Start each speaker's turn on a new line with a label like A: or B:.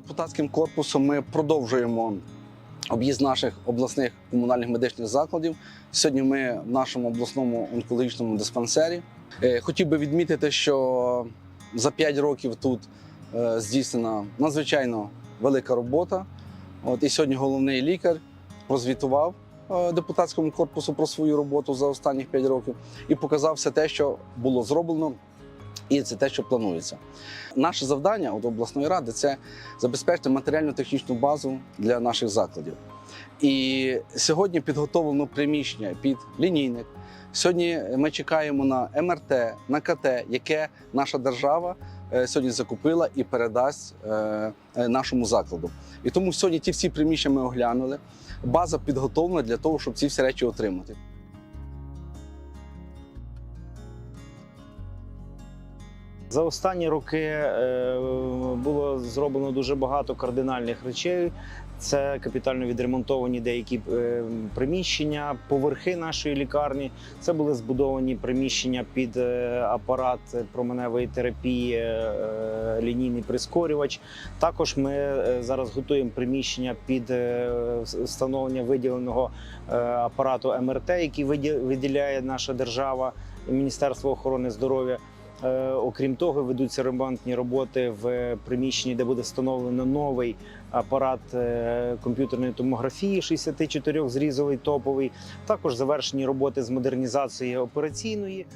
A: Депутатським корпусом ми продовжуємо об'їзд наших обласних комунальних медичних закладів. Сьогодні ми в нашому обласному онкологічному диспансері. Е, Хотів би відмітити, що за 5 років тут е, здійснена надзвичайно велика робота. От і сьогодні головний лікар прозвітував е, депутатському корпусу про свою роботу за останніх 5 років і показав все те, що було зроблено, і це те, що планується. Наше завдання от обласної ради це забезпечити матеріально-технічну базу для наших закладів. І сьогодні підготовлено приміщення під лінійник. Сьогодні ми чекаємо на МРТ, на КТ, яке наша держава е, сьогодні закупила і передасть е, е, нашому закладу. І тому сьогодні ті всі приміщення ми оглянули. База підготовлена для того, щоб ці всі речі отримати.
B: За останні роки е, було зроблено дуже багато кардинальних речей. Це капітально відремонтовані деякі е, приміщення, поверхи нашої лікарні. Це були збудовані приміщення під е, апарат променевої терапії, лінійний прискорювач. Також ми зараз готуємо приміщення під встановлення виділеного апарату МРТ, який виді- виділяє наша держава, Міністерство охорони здоров'я. Е, Окрім того, ведуться ремонтні роботи в приміщенні, де буде встановлено новий апарат е, комп'ютерної томографії 64 зрізовий топовий. Також завершені роботи з модернізації операційної.